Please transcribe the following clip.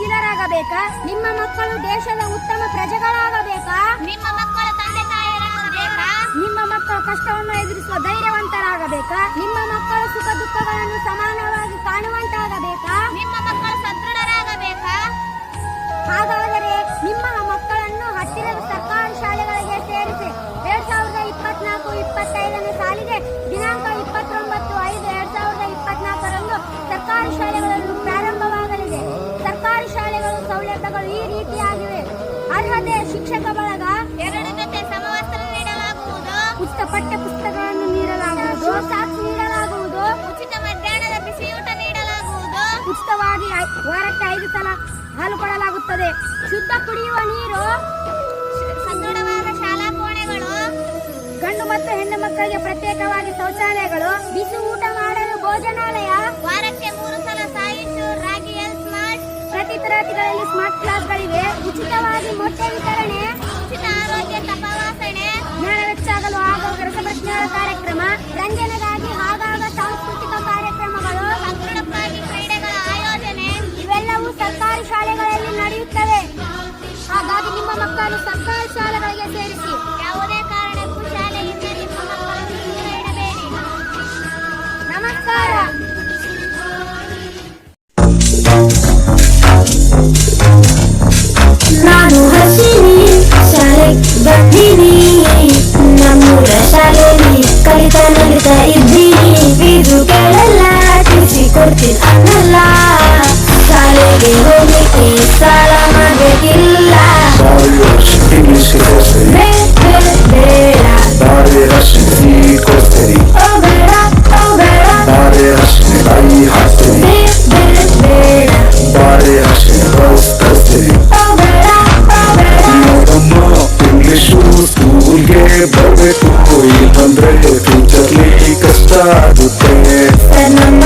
ಕ್ರಿಯಾಶೀಲರಾಗಬೇಕಾ ನಿಮ್ಮ ಮಕ್ಕಳು ದೇಶದ ಉತ್ತಮ ಪ್ರಜೆಗಳಾಗಬೇಕಾ? ನಿಮ್ಮ ಮಕ್ಕಳ ತಂದೆ ತಾಯಿಯರಾಗಬೇಕಾ? ನಿಮ್ಮ ಮಕ್ಕಳ ಕಷ್ಟವನ್ನು ಎದುರಿಸುವ ಧೈರ್ಯವಂತರಾಗಬೇಕಾ? ನಿಮ್ಮ ಮಕ್ಕಳು ಈ ರೀತಿಯಾಗಿವೆ. ಅರ್ಹತೆ ಶಿಕ್ಷಕ ಬಳಗ ಎರಡು ಜೊತೆ ಸಮವಸ್ತ್ರ ನೀಡಲಾಗುವುದು. ಉಚಿತ ಪಠ್ಯ ಪುಸ್ತಕಗಳನ್ನು ನೀಡಲಾಗುವುದು. ಸಾಕ್ಸ್ ನೀಡಲಾಗುವುದು. ಉಚಿತ ಮಧ್ಯಾಹ್ನದ ಬಿಸಿಯೂಟ ನೀಡಲಾಗುವುದು. ಉಚಿತವಾಗಿ ವಾರಕ್ಕೆ ಐದು ಸಲ ಹಾಲು ಕೊಡಲಾಗುತ್ತದೆ. ಶುದ್ಧ ಕುಡಿಯುವ ನೀರು ಸದೃಢವಾದ ಶಾಲಾ ಕೋಣೆಗಳು. ಗಂಡು ಮತ್ತು ಹೆಣ್ಣು ಮಕ್ಕಳಿಗೆ ಪ್ರತ್ಯೇಕವಾಗಿ ಶೌಚಾಲಯಗಳು. ಬಿಸಿ ಊಟ ಮಾಡಲು ಭೋಜನಾಲಯ. ವಾರಕ್ಕೆ ಮೂರು ಉಚಿತವಾಗಿ ಮೊಟ್ಟೆ ವಿತರಣೆ, ಉಚಿತ ಆರೋಗ್ಯ ತಪಾಸಣೆ, ಜ್ಞಾನ ಹೆಚ್ಚಾಗಲು ಆಗುವ ರಸಪ್ರಶ್ನೆಗಳ ಕಾರ್ಯಕ್ರಮ, ರಂಜನೆಗಾಗಿ ಆಗಾಗ ಸಾಂಸ್ಕೃತಿಕ ಕಾರ್ಯಕ್ರಮಗಳು ಸಂಪೂರ್ಣವಾಗಿ ಕ್ರೀಡೆಗಳ ಆಯೋಜನೆ, ಇವೆಲ್ಲವೂ ಸರ್ಕಾರಿ ಶಾಲೆಗಳಲ್ಲಿ ನಡೆಯುತ್ತವೆ. ಹಾಗಾಗಿ ನಿಮ್ಮ ಮಕ್ಕಳು ಸರ್ಕಾರಿ ಶಾಲೆಗಳಿಗೆ ಸೇರಿಸಿ. ಯಾವುದೇ ಕಾರಣಕ್ಕೂ ಶಾಲೆಯಿಂದ ನಿಮ್ಮ ಮಕ್ಕಳನ್ನು ದೂರ ನಮಸ್ಕಾರ. لكن أنا Overa, overa Overa, overa ge tu koi andre future li kasta agutte